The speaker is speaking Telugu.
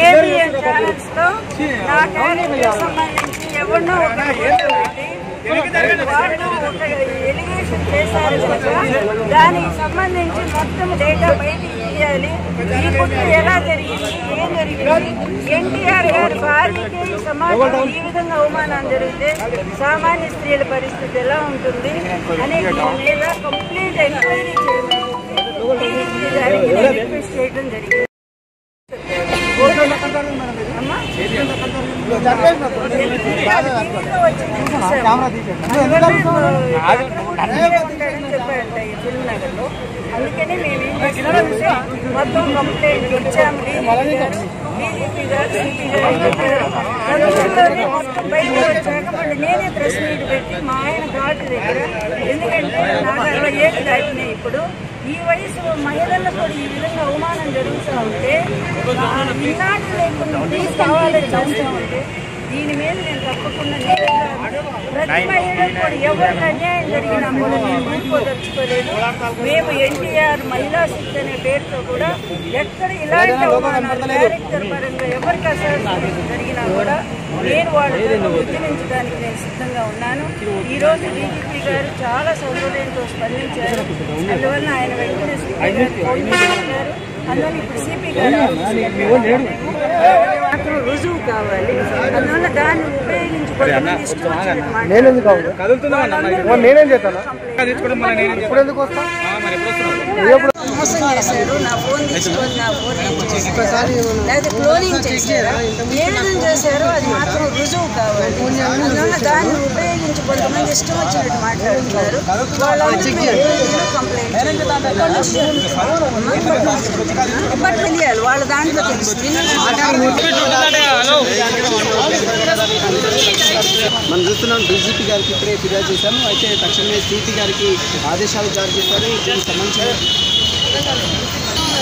ఏబిఎన్ ఛానల్స్లో నా క్యారెక్టర్ సంబంధించి ఎవరినో ఒక ఫోటో పెట్టి వాళ్ళు ఒక ఎలిగేషన్ చేశారు దానికి సంబంధించి మొత్తం డేటా బయటికి తీయాలి ఈ పుట్టు ఎలా జరిగింది ఏం జరిగింది ఎన్టీఆర్ గారి భార్యకి సమాజంలో ఈ విధంగా అవమానం జరిగితే సామాన్య స్త్రీల పరిస్థితి ఎలా ఉంటుంది అనే దీని మీద కంప్లీట్ ఎంక్వైరీ చేయమని రిక్వెస్ట్ చేయడం జరిగింది అందుకనే మేము మొత్తం కంప్లైంట్ ఇచ్చాము బీజేపీ గారు గారు మొత్తం వచ్చాక నేనే ప్రెస్ మీట్ పెట్టి మా ఆయన ఘాటు దగ్గర. ఎందుకంటే నాకు అరవై ఏళ్ళు దాటినాయి ఇప్పుడు. ఈ వయసు మహిళలకు కూడా ఈ విధంగా అవమానం జరుగుతూ ఉంటే ఆ, ఈనాడు లేకుండా తీసి కావాలని చూస్తూ ఉంటే దీని మీద నేను తప్పకుండా. ప్రతి మహిళకు కూడా ఎవరికి అన్యాయం జరిగినా కూడా నేను ఊరుకోదలుచుకోలేదు. మేము ఎన్టీఆర్ మహిళా శక్తి అనే పేరుతో కూడా ఎక్కడ ఇలాంటి అవమానాలు క్యారెక్టర్ పరంగా ఎవరికి అసలు జరిగినా కూడా నేను వాళ్ళతో ఉద్యమించడానికి నేను సిద్ధంగా ఉన్నాను. ఈ రోజు డీజీపీ గారు చాలా సౌకర్యంతో స్పందించారు. అందువల్ల ఆయన వెంటనే సిపి గారు అందువల్ల ఇప్పుడు సిపి గారు మాత్రం రుజువు కావాలి. అందువల్ల దాన్ని ఉపయోగించి కొంతమంది ఇష్టం వచ్చినట్టు మాట్లాడారు. నేనేం చేస్తాను? ఇప్పుడు ఎందుకు వస్తా మోసం చేశారు నా ఫోన్ తీసుకొని నా ఫోన్ ఇచ్చేసారు లేదా క్లోనింగ్ చేశారు ఏ విధంగా చేశారో అది మాత్రం రుజువు కావాలి అందువల్ల దాన్ని ఉపయోగించి కొంతమంది ఇష్టం వచ్చినట్టు మాట్లాడుతున్నారు కంప్లైంట్ బట్ తెలియాలి వాళ్ళ దాంట్లో మనం చూస్తున్నాం డీజీపీ గారికి ఇప్పుడే ఫిర్యాదు చేశాము అయితే తక్షణమే సిపి గారికి ఆదేశాలు జారీ చేశారు దీనికి సంబంధించిన চলে।